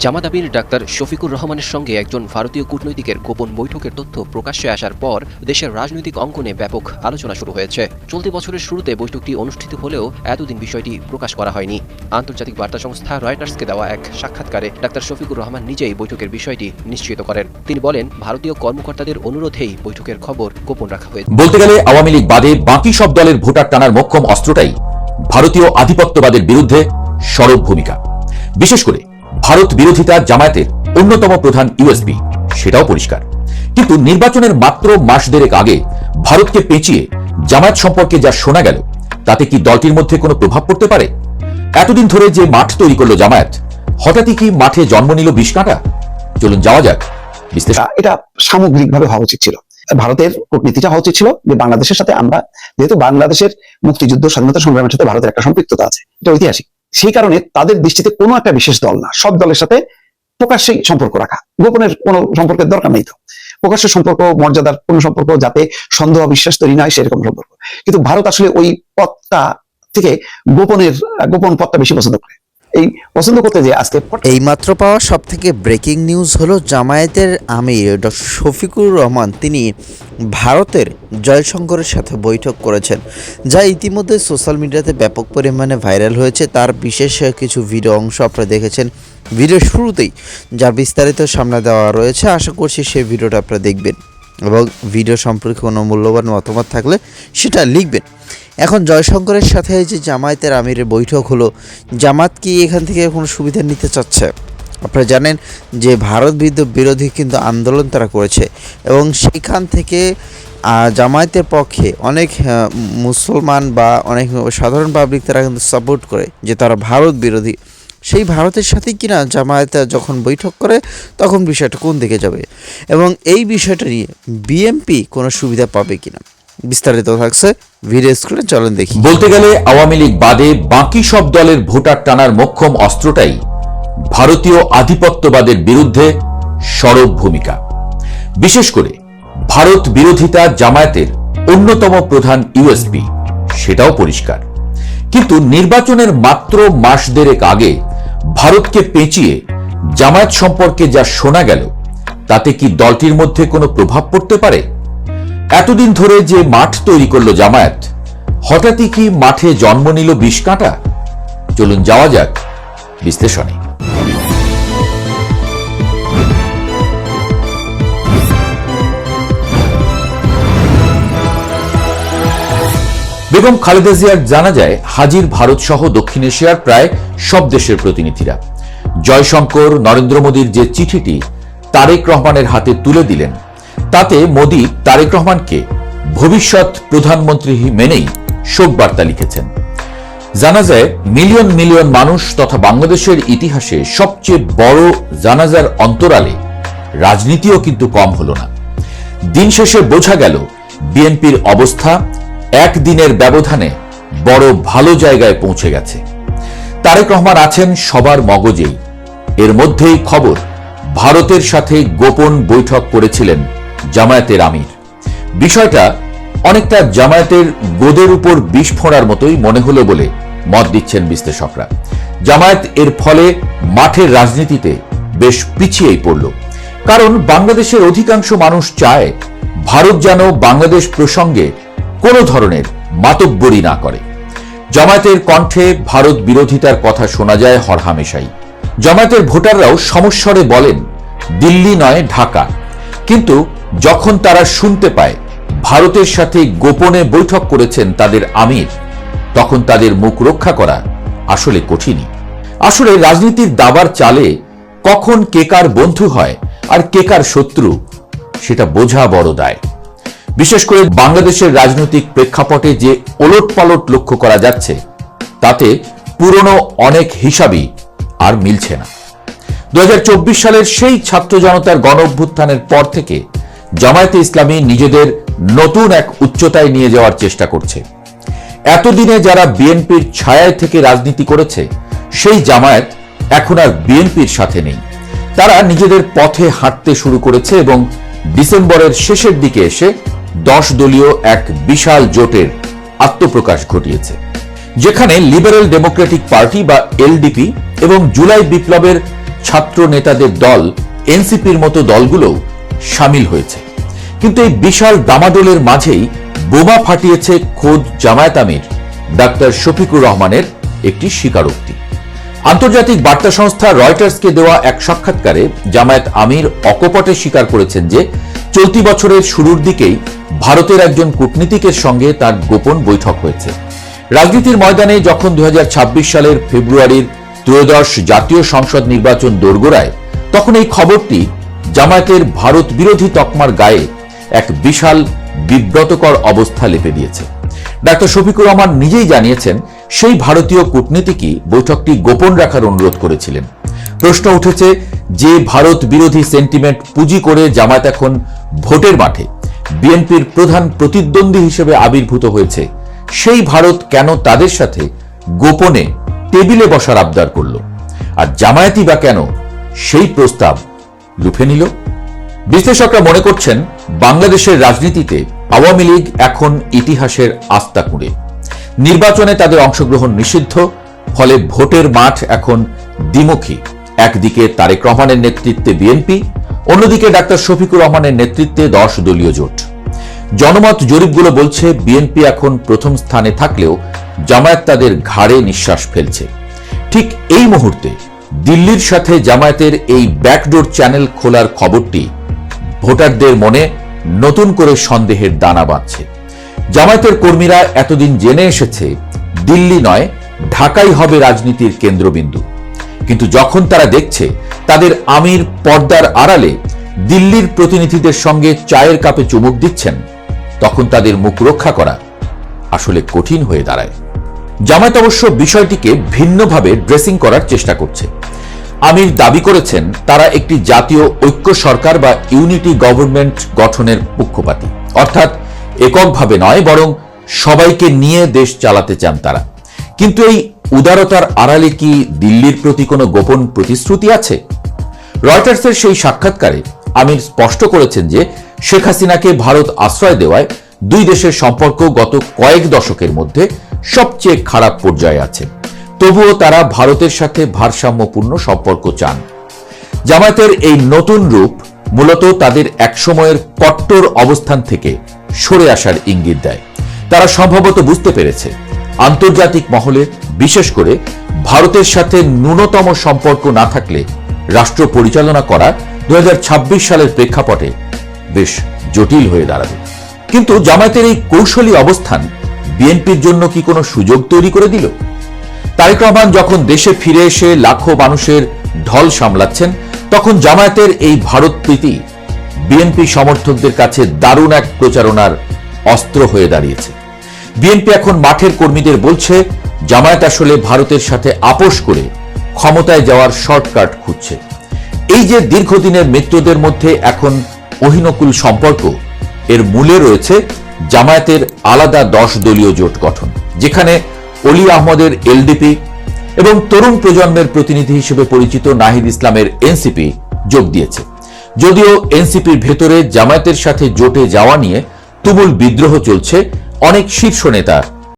জামাত doctor Shafiqur রহমানের সঙ্গে একজন ভারতীয় কূটনৈতিকের গোপন বৈঠকের তথ্য প্রকাশ্যে আসার পর দেশের রাজনৈতিক অঙ্গনে ব্যাপক আলোচনা শুরু হয়েছে। চলতি বছরের শুরুতে বৈঠকটি অনুষ্ঠিত হলেও এতদিন বিষয়টি প্রকাশ করা হয়নি। আন্তর্জাতিক বার্তা সংস্থা রয়টার্সকে দেওয়া এক সাক্ষাৎকারে ডাক্তার শফিকুর রহমান নিজেই বৈঠকের বিষয়টি নিশ্চিত করেন। তিনি বলেন, ভারতীয় কর্মকর্তাদের অনুরোধেই বৈঠকের খবর গোপন রাখা হয়েছে। বলতে গেলে আওয়ামী লীগ বাদে বাকি সব দলের ভোটার টানার মোক্ষম অস্ত্রটাই ভারতীয় আধিপত্যবাদের বিরুদ্ধে সরব ভূমিকা। বিশেষ করে ভারত বিরোধিতা জামায়াতের অন্যতম প্রধান ইউএসপি সেটাও পরিষ্কার। কিন্তু নির্বাচনের মাত্র মাস দেড়েক আগে ভারতকে পেঁচিয়ে জামায়াত সম্পর্কে যা শোনা গেল, তাতে কি দলটির মধ্যে কোনো প্রভাব পড়তে পারে? এতদিন ধরে যে মাঠ তৈরি করল জামায়াত, হঠাৎই কি মাঠে জন্ম নিল বিষ কাঁটা? চলুন যাওয়া যাক এটা সামগ্রিকভাবে হওয়া উচিত ছিল। ভারতের কূটনীতিটা হওয়া উচিত ছিল যে বাংলাদেশের সাথে আমরা, যেহেতু বাংলাদেশের মুক্তিযুদ্ধ, স্বাধীনতা সংগ্রামের সাথে ভারতের একটা সম্পৃক্ততা আছে, এটা ঐতিহাসিক। সেই কারণে তাদের দৃষ্টিতে কোনো একটা বিশেষ দল না। সব দলের সাথে প্রকাশ্যেই সম্পর্ক রাখা। গোপনের কোনো সম্পর্কের দরকার নেই তো। প্রকাশ্য সম্পর্ক, মর্যাদার কোনো সম্পর্ক যাতে সন্দেহ, বিশ্বাস তৈরি নয়, সেরকম সম্পর্ক। কিন্তু ভারত আসলে ওই পথটা থেকে গোপনের, গোপন পথটা বেশি পছন্দ করে। এই পছন্দ করতে যে আজকে এইমাত্র পাওয়া সব থেকে ব্রেকিং নিউজ হলো জামায়াতের আমির ডক্টর শফিকুর রহমান। তিনি ভারতের জয়শঙ্করের সাথে বৈঠক করেছেন, যা ইতিমধ্যে সোশ্যাল মিডিয়াতে ব্যাপক পরিমাণে ভাইরাল হয়েছে। তার বিশেষ কিছু ভিডিও অংশ আপনারা দেখেছেন ভিডিও শুরুতেই যার বিস্তারিত সামনে দেওয়া রয়েছে। আশা করছি সেই ভিডিওটা আপনারা দেখবেন। এবং ভিডিও সম্পর্কে কোনো মূল্যবান মতামত থাকলে সেটা লিখবেন। এখন জয়শঙ্করের সাথে যে জামায়াতের আমিরের বৈঠক হলো জামাত কি এখান থেকে কোনো সুবিধা নিতে চাচ্ছে? আপনারা জানেন যে ভারত বিদ্যুৎ বিরোধী কিন্তু আন্দোলন তারা করেছে এবং সেখান থেকে জামায়াতের পক্ষে অনেক মুসলমান বা অনেক সাধারণ পাবলিক তারা কিন্তু সাপোর্ট করে যে তারা ভারত বিরোধী। সেই ভারতের সাথে কিনা জামায়াত যখন বৈঠক করে, তখন বিষয়টা কোন দিকে যাবে? এবং এই বিষয়টা নিয়ে বিএমপি কোনো সুবিধা পাবে কিনা? বিস্তারিত থাকছে ভিডিও স্ক্রিনে, চলেন দেখি। বলতে গেলে আওয়ামী লীগ বাদে বাকি সব দলের ভোটার টানার মোক্ষম অস্ত্রটাই ভারতীয় আধিপত্যবাদের বিরুদ্ধে সরব ভূমিকা। বিশেষ করে ভারত বিরোধিতা জামায়াতের অন্যতম প্রধান ইউএসপি সেটাও পরিষ্কার। কিন্তু নির্বাচনের মাত্র মাস দেড়েক আগে ভারতকে পেঁচিয়ে জামায়াত সম্পর্কে যা শোনা গেল, তাতে কি দলটির মধ্যে কোনো প্রভাব পড়তে পারে? এতদিন ধরে যে মাঠ তৈরি করল জামায়াত, হঠাৎই কি মাঠে জন্ম নিল বিষ কাঁটা? চলুন যাওয়া যাক বিশ্লেষণে। বেগম খালেদা জিয়ার জানা যায়, হাজির ভারত সহ দক্ষিণ এশিয়ার প্রায় সব দেশের প্রতিনিধিরা। জয়শঙ্কর, নরেন্দ্র মোদীর যে চিঠিটি তারেক রহমানের হাতে তুলে দিলেন, তাতে মোদী তারেক রহমানকে ভবিষ্যৎ প্রধানমন্ত্রী মেনেই শোক বার্তা লিখেছেন। জানা যায়, মিলিয়ন মিলিয়ন মানুষ তথা বাংলাদেশের ইতিহাসে সবচেয়ে বড় জানাজার অন্তরালে রাজনীতিও কিন্তু কম হল না। দিন শেষে বোঝা গেল, বিএনপির অবস্থা একদিনের ব্যবধানে বড় ভালো জায়গায় পৌঁছে গেছে। তারেক রহমান আছেন সবার মগজেই। এর মধ্যেই খবর, ভারতের সাথে গোপন বৈঠক করেছিলেন জামায়াতের আমির। বিষয়টা অনেকটা জামায়াতের গোদের উপর বিষ ফোঁড়ার মতোই মনে হলো বলে মত দিচ্ছেন বিশ্লেষকরা। জামায়াত এর ফলে মাঠের রাজনীতিতে বেশ পিছিয়েই পড়ল। কারণ বাংলাদেশের অধিকাংশ মানুষ চায়, ভারত যেন বাংলাদেশ প্রসঙ্গে কোনো ধরনের মাতব্বরি না করে। জামায়াতের কণ্ঠে ভারত বিরোধিতার কথা শোনা যায় হরহামেশাই। জামায়াতের ভোটাররাও সমস্বরে বলেন, দিল্লি নয়, ঢাকা। কিন্তু যখন তারা শুনতে পায়, ভারতের সাথে গোপনে বৈঠক করেছেন তাদের আমির, তখন তাদের মুখ রক্ষা করা আসলে কঠিনই। আসলে রাজনীতির দাবার চালে কখন কে কার বন্ধু হয় আর কে কার শত্রু, সেটা বোঝা বড় দায়। বিশেষ করে বাংলাদেশের রাজনৈতিক প্রেক্ষাপটে যে ওলট পালট লক্ষ্য করা যাচ্ছে, তাতে পুরনো অনেক হিসাবই আর মিলছে না। দু সালের সেই ছাত্র জনতার গণ অভ্যুত্থানের পর থেকে জামায়াতে ইসলামী নিজেদের নতুন এক উচ্চতায় নিয়ে যাওয়ার চেষ্টা করছে। এতদিনে যারা বিএনপির ছায়ায় থেকে রাজনীতি করেছে, সেই জামায়াত এখন আর বিএনপির সাথে নেই। তারা নিজেদের পথে হাঁটতে শুরু করেছে এবং ডিসেম্বরের শেষের দিকে এসে দশ দলীয় এক বিশাল জোটের আত্মপ্রকাশ ঘটিয়েছে, যেখানে লিবারেল ডেমোক্রেটিক পার্টি বা এলডিপি এবং জুলাই বিপ্লবের ছাত্র নেতাদের দল, এনসিপির মতো দলগুলোও সামিল হয়েছে। কিন্তু এই বিশাল দামাদলের মাঝেই বোমা ফাটিয়েছে খোদ জামায়াত আমির ডাক্তার শফিকুর রহমানের একটি স্বীকারোক্তি। আন্তর্জাতিক বার্তা সংস্থা রয়টার্সকে দেওয়া এক সাক্ষাৎকারে জামায়াত আমির অকপটে স্বীকার করেছেন যে, চলতি বছরের শুরুর দিকেই ভারতের একজন কূটনীতিকের সঙ্গে তার গোপন বৈঠক হয়েছে। রাজনীতির ময়দানে যখন দুই হাজার ছাব্বিশ সালের ফেব্রুয়ারির ত্রয়োদশ জাতীয় সংসদ নির্বাচন দোরগোড়ায়, তখন এই খবরটি জামায়াতের ভারত বিরোধী তকমার গায়ে এক বিশাল বিব্রতকর অবস্থা লেপে দিয়েছে। ডাক্তার শফিকুর রহমান নিজেই জানিয়েছেন, সেই ভারতীয় কূটনীতিকই বৈঠকটি গোপন রাখার অনুরোধ করেছিলেন। প্রশ্ন উঠেছে, যে ভারত বিরোধী সেন্টিমেন্ট পুঁজি করে জামায়াত এখন ভোটের মাঠে বিএনপির প্রধান প্রতিদ্বন্দ্বী হিসেবে আবির্ভূত হয়েছে। সেই ভারত কেন তাদের সাথে গোপনে টেবিলে বসার আবদার করল? আর জামায়াতি বা কেন সেই প্রস্তাব লুফে নিল? বিশ্লেষকরা মনে করছেন, বাংলাদেশের রাজনীতিতে আওয়ামী লীগ এখন ইতিহাসের আস্থা কুঁড়ে নির্বাচনে তাদের অংশগ্রহণ নিষিদ্ধ, ফলে ভোটের মাঠ এখন দ্বিমুখী। একদিকে তারেক রহমানের নেতৃত্বে বিএনপি অন্যদিকে ডাক্তার শফিকুর রহমানের নেতৃত্বে দশ দলীয় জোট। জনমত জরিপগুলো বলছে, বিএনপি এখন প্রথম স্থানে থাকলেও জামায়াত তাদের ঘাড়ে নিঃশ্বাস ফেলছে। ঠিক এই মুহূর্তে দিল্লির সাথে জামায়াতের এই ব্যাকডোর চ্যানেল খোলার খবরটি ভোটারদের মনে নতুন করে সন্দেহের দানা বাঁধছে। জামায়াতের কর্মীরা এতদিন জেনে এসেছে, দিল্লি নয়, ঢাকাই হবে রাজনীতির কেন্দ্রবিন্দু। কিন্তু যখন তারা দেখছে তাদের আমির পর্দার আড়ালে দিল্লির প্রতিনিধিদের সঙ্গে চায়ের কাপে চুমুক দিচ্ছেন। তখন তাদের মুখ রক্ষা করা আসলে কঠিন হয়ে দাঁড়ায়। জামায়াত অবশ্য বিষয়টিকে ভিন্নভাবে ড্রেসিং করার চেষ্টা করছে। আমির দাবি করেছেন, তারা একটি জাতীয় ঐক্য সরকার বা ইউনিটি গভর্নমেন্ট গঠনের পক্ষপাতী। অর্থাৎ এককভাবে নয়, বরং সবাইকে নিয়ে দেশ চালাতে চান তারা। কিন্তু এই উদারতার আড়ালে কি দিল্লির প্রতি কোনো গোপন প্রতিশ্রুতি আছে? রয়টার্সের সেই সাক্ষাৎকারে আমির স্পষ্ট করেছেন যে শেখ হাসিনাকে ভারত আশ্রয় দেওয়ায় দুই দেশের সম্পর্ক গত কয়েক দশকের মধ্যে সবচেয়ে খারাপ পর্যায়ে আছে। তবুও তারা ভারতের সাথে ভারসাম্যপূর্ণ সম্পর্ক চান। জামায়াতের এই নতুন রূপ মূলত তাদের একসময়ের কট্টর অবস্থান থেকে সরে আসার ইঙ্গিত দেয়। তারা সম্ভবত বুঝতে পেরেছে, আন্তর্জাতিক মহলে বিশেষ করে ভারতের সাথে ন্যূনতম সম্পর্ক না থাকলে রাষ্ট্র পরিচালনা করা দু হাজার ছাব্বিশ সালের প্রেক্ষাপটে বেশ জটিল হয়ে দাঁড়াবে। কিন্তু জামায়াতের এই কৌশলী অবস্থান বিএনপির জন্য কি কোনো সুযোগ তৈরি করে দিল? তারেক রহমান যখন দেশে ফিরে এসে লাখো মানুষের ঢল সামলাচ্ছেন, তখন জামায়াতের এই ভারত প্রীতি বিএনপি সমর্থকদের কাছে দারুণ এক প্রচারণার অস্ত্র হয়ে দাঁড়িয়েছে। বিএনপি এখন মাঠের কর্মীদের বলছে, জামায়াত আসলে ভারতের সাথে আপোষ করে ক্ষমতায় যাওয়ার শর্টকাট খুঁজছে। এই যে দীর্ঘদিনের মিত্রদের মধ্যে এখন অহিনকুল সম্পর্ক, এর মূলে রয়েছে জামায়াতের আলাদা দশ দলীয় জোট গঠন, যেখানে অলি আহমদের এলডিপি এবং তরুণ প্রজন্মের প্রতিনিধি হিসেবে পরিচিত নাহিদ ইসলামের এনসিপি যোগ দিয়েছে। যদিও এনসিপির ভেতরে জামায়াতের সাথে জোটে যাওয়া নিয়ে তুমুল বিদ্রোহ চলছে, অনেক শীর্ষ নেতা